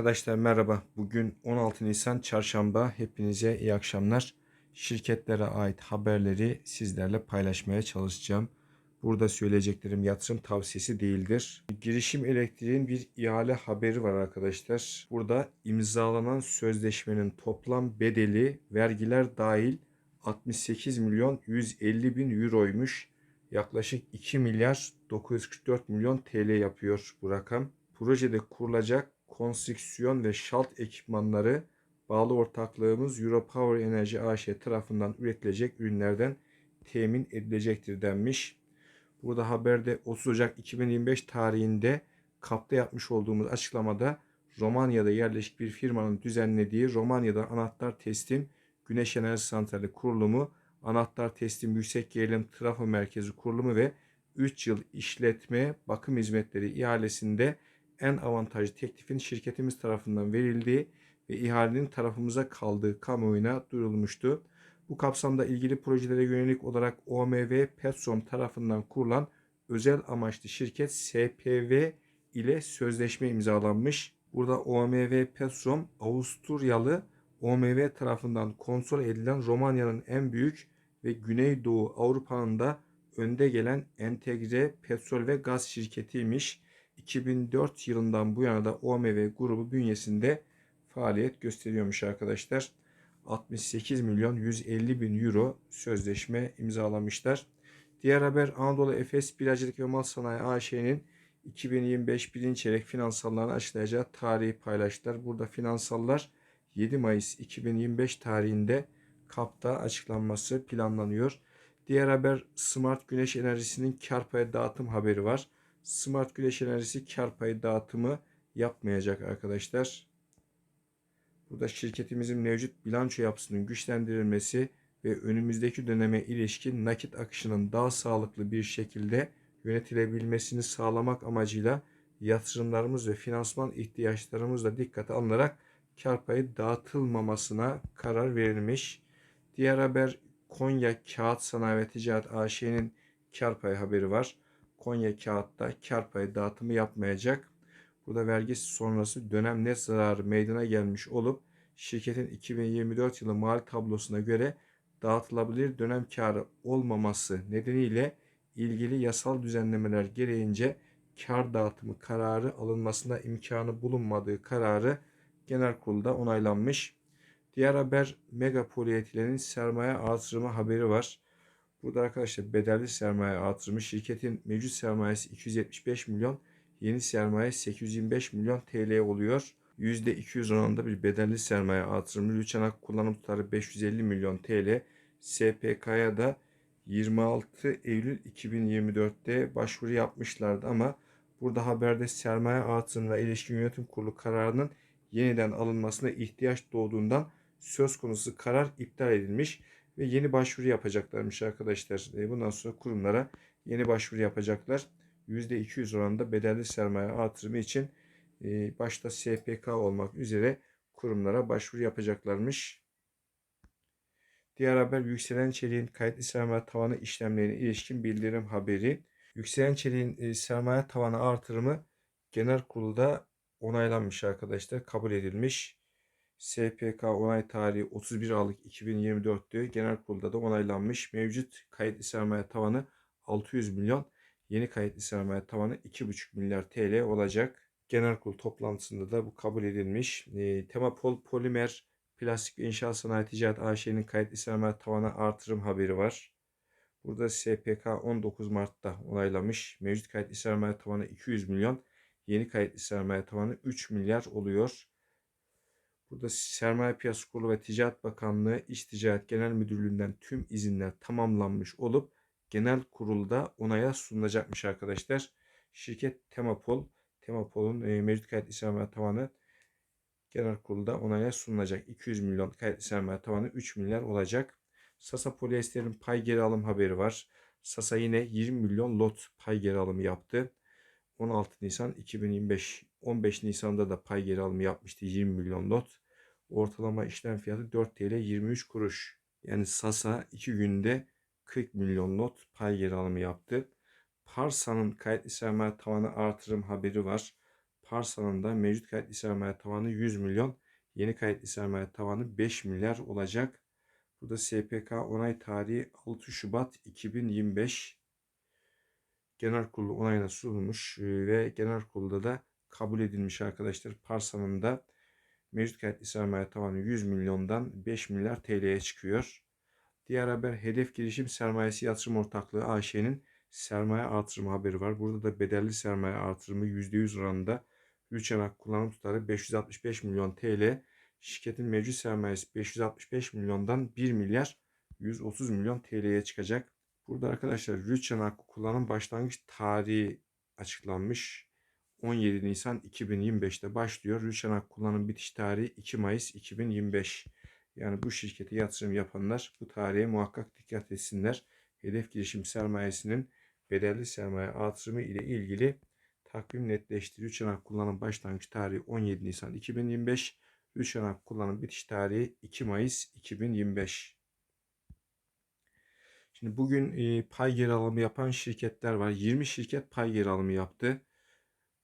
Arkadaşlar merhaba. Bugün 16 Nisan Çarşamba. Hepinize iyi akşamlar. Şirketlere ait haberleri sizlerle paylaşmaya çalışacağım. Burada söyleyeceklerim yatırım tavsiyesi değildir. Girişim Elektriğin bir ihale haberi var arkadaşlar. Burada imzalanan sözleşmenin toplam bedeli vergiler dahil 68 milyon 150 bin euroymuş. Yaklaşık 2 milyar 944 milyon TL yapıyor bu rakam. Projede kurulacak konstrüksiyon ve şalt ekipmanları bağlı ortaklığımız Europower Enerji AŞ tarafından üretilecek ürünlerden temin edilecektir denmiş. Burada haberde 30 Ocak 2025 tarihinde KAP'ta yapmış olduğumuz açıklamada Romanya'da yerleşik bir firmanın düzenlediği Romanya'da anahtar teslim güneş enerji santrali kurulumu, anahtar teslim yüksek gerilim trafo merkezi kurulumu ve 3 yıl işletme bakım hizmetleri ihalesinde en avantajlı teklifin şirketimiz tarafından verildiği ve ihalenin tarafımıza kaldığı kamuoyuna duyurulmuştu. Bu kapsamda ilgili projelere yönelik olarak OMV Petrom tarafından kurulan özel amaçlı şirket SPV ile sözleşme imzalanmış. Burada OMV Petrom Avusturyalı OMV tarafından kontrol edilen Romanya'nın en büyük ve Güneydoğu Avrupa'nın da önde gelen entegre petrol ve gaz şirketiymiş. 2004 yılından bu yana da OMV grubu bünyesinde faaliyet gösteriyormuş arkadaşlar. 68 milyon 150 bin euro sözleşme imzalamışlar. Diğer haber Anadolu Efes Bilacılık ve Mal Sanayi AŞ'nin 2025 birinci çeyrek finansallarını açıklayacağı tarihi paylaştılar. Burada finansallar 7 Mayıs 2025 tarihinde KAP'ta açıklanması planlanıyor. Diğer haber Smart Güneş Enerjisi'nin kar payı dağıtım haberi var. Smart Güneş Enerjisi kar payı dağıtımı yapmayacak arkadaşlar. Burada şirketimizin mevcut bilanço yapısının güçlendirilmesi ve önümüzdeki döneme ilişkin nakit akışının daha sağlıklı bir şekilde yönetilebilmesini sağlamak amacıyla yatırımlarımız ve finansman ihtiyaçlarımızla dikkate alınarak kar payı dağıtılmamasına karar verilmiş. Diğer haber Konya Kağıt Sanayi ve Ticaret AŞ'nin kar payı haberi var. Konya Kağıt'ta kar payı dağıtımı yapmayacak. Burada vergi sonrası dönem net zararı meydana gelmiş olup şirketin 2024 yılı mali tablosuna göre dağıtılabilir dönem karı olmaması nedeniyle ilgili yasal düzenlemeler gereğince kar dağıtımı kararı alınmasına imkanı bulunmadığı kararı genel kurulda onaylanmış. Diğer haber mega polietilenin sermaye artırımı haberi var. Burada arkadaşlar bedelli sermaye artırımı şirketin mevcut sermayesi 275 milyon, yeni sermaye 825 milyon TL oluyor. %200 oranında bir bedelli sermaye artırımı. Lüçanak kullanım tutarı 550 milyon TL. SPK'ya da 26 Eylül 2024'te başvuru yapmışlardı ama burada haberde sermaye artırımına ilişkin yönetim kurulu kararının yeniden alınmasına ihtiyaç doğduğundan söz konusu karar iptal edilmiş ve yeni başvuru yapacaklarmış arkadaşlar. E, bundan sonra kurumlara yeni başvuru yapacaklar. %200 oranında bedelli sermaye artırımı için e, başta SPK olmak üzere kurumlara başvuru yapacaklarmış. Diğer haber yükselen çeliğin kayıtlı sermaye tavanı işlemlerine ilişkin bildirim haberi. Yükselen çeliğin e, sermaye tavanı artırımı genel kurulda onaylanmış arkadaşlar. Kabul edilmiş. SPK onay tarihi 31 Aralık 2024'tü. Genel kurulda da onaylanmış. Mevcut kayıtlı sermaye tavanı 600 milyon. Yeni kayıtlı sermaye tavanı 2,5 milyar TL olacak. Genel kurul toplantısında da bu kabul edilmiş. E, Temapol Polimer Plastik ve İnşaat Sanayi Ticaret AŞ'nin kayıtlı sermaye tavanı artırım haberi var. Burada SPK 19 Mart'ta onaylamış. Mevcut kayıtlı sermaye tavanı 200 milyon. Yeni kayıtlı sermaye tavanı 3 milyar oluyor. Burada Sermaye Piyasası Kurulu ve Ticaret Bakanlığı İş Ticaret Genel Müdürlüğü'nden tüm izinler tamamlanmış olup genel kurulda onaya sunulacakmış arkadaşlar. Şirket Temapol, Temapol'un e, mevcut kayıtlı sermaye tavanı genel kurulda onaya sunulacak. 200 milyon kayıtlı sermaye tavanı 3 milyar olacak. Sasa Polyester'in pay geri alım haberi var. Sasa yine 20 milyon lot pay geri alımı yaptı. 16 Nisan 2025 15 Nisan'da da pay geri alımı yapmıştı 20 milyon lot. Ortalama işlem fiyatı 4 TL 23 kuruş. Yani Sasa 2 günde 40 milyon lot pay geri alımı yaptı. Parsa'nın kayıtlı sermaye tavanı artırım haberi var. Parsan'ın da mevcut kayıtlı sermaye tavanı 100 milyon. Yeni kayıtlı sermaye tavanı 5 milyar olacak. Burada SPK onay tarihi 6 Şubat 2025. Genel kurulu onayına sunulmuş ve genel kurulda da kabul edilmiş arkadaşlar. Parsan'ın da mevcut kayıtlı sermaye tavanı 100 milyondan 5 milyar TL'ye çıkıyor. Diğer haber Hedef Girişim Sermayesi Yatırım Ortaklığı AŞ'nin sermaye artırımı haberi var. Burada da bedelli sermaye artırımı %100 oranında Rüçanak kullanım tutarı 565 milyon TL. Şirketin mevcut sermayesi 565 milyondan 1 milyar 130 milyon TL'ye çıkacak. Burada arkadaşlar Rüçanak kullanım başlangıç tarihi açıklanmış. 17 Nisan 2025'te başlıyor. Rüçanak kullanım bitiş tarihi 2 Mayıs 2025. Yani bu şirkete yatırım yapanlar bu tarihe muhakkak dikkat etsinler. Hedef girişim sermayesinin bedelli sermaye artırımı ile ilgili takvim netleşti. Rüçanak kullanım başlangıç tarihi 17 Nisan 2025. Rüçanak kullanım bitiş tarihi 2 Mayıs 2025. Şimdi bugün pay geri alımı yapan şirketler var. 20 şirket pay geri alımı yaptı.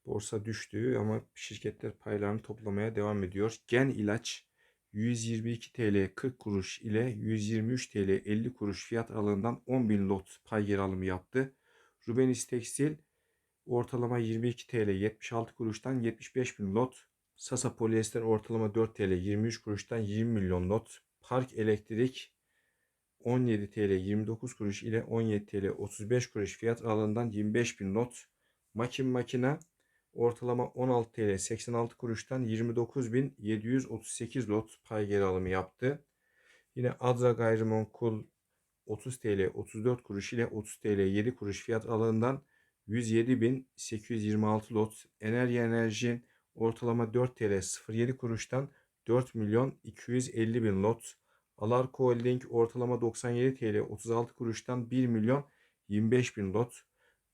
Borsa düştü ama şirketler paylarını toplamaya devam ediyor. Gen ilaç 122 TL 40 kuruş ile 123 TL 50 kuruş fiyat aralığından 10.000 lot pay geri alımı yaptı. Rubenis Tekstil ortalama 22 TL 76 kuruştan 75 bin lot. Sasa Polyester ortalama 4 TL 23 kuruştan 20 milyon lot. Park Elektrik 17 TL 29 kuruş ile 17 TL 35 kuruş fiyat aralığından 25 bin lot. Makin Makina ortalama 16 TL 86 kuruştan 29.738 lot pay geri alımı yaptı. Yine Adra Gayrimenkul 30 TL 34 kuruş ile 30 TL 7 kuruş fiyat aralığından 107.826 lot. Enerji Enerji ortalama 4 TL 07 kuruştan 4 milyon 250 bin lot. Alarko Holding ortalama 97 TL 36 kuruştan 1 milyon 25 bin lot.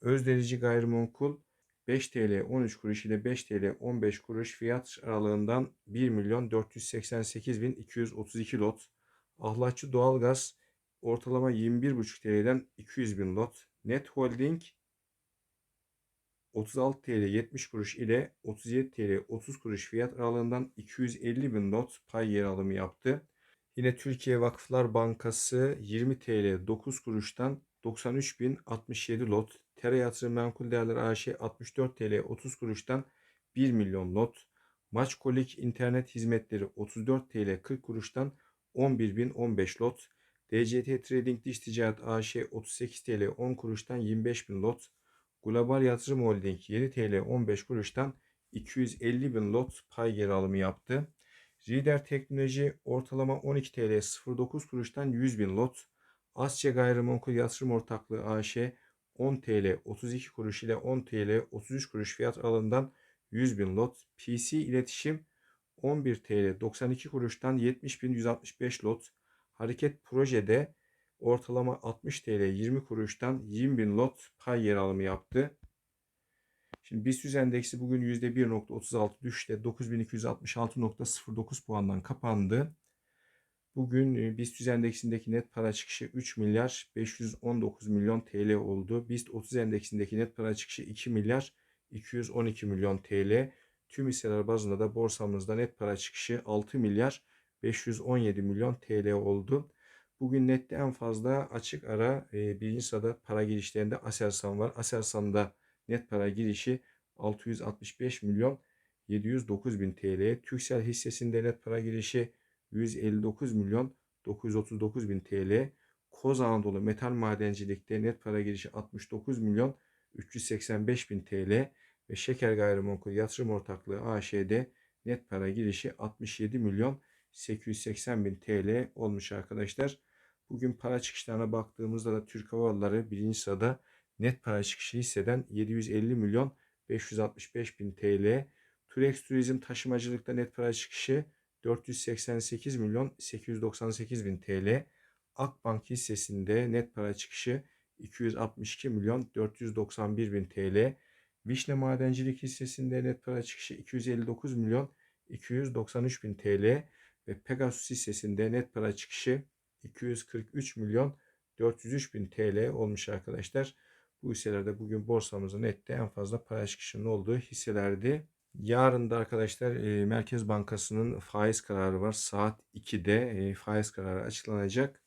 Özderici Gayrimenkul 5 TL 13 kuruş ile 5 TL 15 kuruş fiyat aralığından 1 milyon 488 bin 232 lot. Ahlatçı Doğalgaz ortalama 21,5 TL'den 200 bin lot. Net Holding 36 TL 70 kuruş ile 37 TL 30 kuruş fiyat aralığından 250 bin lot pay yer alımı yaptı. Yine Türkiye Vakıflar Bankası 20 TL 9 kuruştan 93.067 lot. Tera Yatırım Menkul Değerler AŞ 64 TL 30 kuruştan 1 milyon lot. Maçkolik İnternet Hizmetleri 34 TL 40 kuruştan 11.015 lot. DCT Trading Diş Ticaret AŞ 38 TL 10 kuruştan 25.000 lot. Global Yatırım Holding 7 TL 15 kuruştan 250 bin lot pay geri alımı yaptı. Rider Teknoloji ortalama 12 TL 09 kuruştan 100 bin lot. Asya Gayrimenkul Yatırım Ortaklığı AŞ 10 TL 32 kuruş ile 10 TL 33 kuruş fiyat aralığından 100 bin lot. PC İletişim 11 TL 92 kuruştan 70.165 lot. Hareket Projede ortalama 60 TL 20 kuruştan 20 bin lot pay yer alımı yaptı. Şimdi BIST endeksi bugün %1.36 düşte 9266.09 puandan kapandı. Bugün e, BIST endeksindeki net para çıkışı 3 milyar 519 milyon TL oldu. BIST 30 endeksindeki net para çıkışı 2 milyar 212 milyon TL. Tüm hisseler bazında da borsamızda net para çıkışı 6 milyar 517 milyon TL oldu. Bugün nette en fazla açık ara e, birinci sırada para girişlerinde Aselsan var. Aselsan'da net para girişi 665 milyon 709 bin TL. Türksel hissesinde net para girişi 159 milyon 939 bin TL. Koz Anadolu Metal Madencilik'te net para girişi 69 milyon 385 bin TL ve Şeker Gayrimenkul Yatırım Ortaklığı AŞ'de net para girişi 67 milyon 880 bin TL olmuş arkadaşlar. Bugün para çıkışlarına baktığımızda da Türk Hava Yolları birinci sırada net para çıkışı hisseden 750 milyon 565 bin TL. Turex Turizm taşımacılıkta net para çıkışı 488 milyon 898 bin TL. Akbank hissesinde net para çıkışı 262 milyon 491 bin TL. Vişne Madencilik hissesinde net para çıkışı 259 milyon 293 bin TL ve Pegasus hissesinde net para çıkışı 243 milyon 403 bin TL olmuş arkadaşlar. Bu hisselerde bugün borsamızda nette en fazla para çıkışının olduğu hisselerdi. Yarın da arkadaşlar e, Merkez Bankası'nın faiz kararı var. Saat 2'de e, faiz kararı açıklanacak.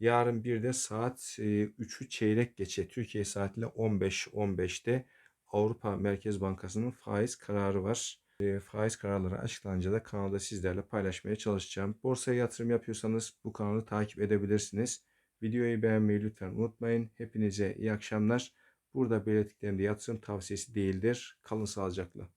Yarın bir de saat e, 3'ü çeyrek geçe Türkiye saatiyle 15.15'te Avrupa Merkez Bankası'nın faiz kararı var. E, faiz kararları açıklanınca da kanalda sizlerle paylaşmaya çalışacağım. Borsaya yatırım yapıyorsanız bu kanalı takip edebilirsiniz. Videoyu beğenmeyi lütfen unutmayın. Hepinize iyi akşamlar. Burada belirttiklerim de yatırım tavsiyesi değildir. Kalın sağlıcakla.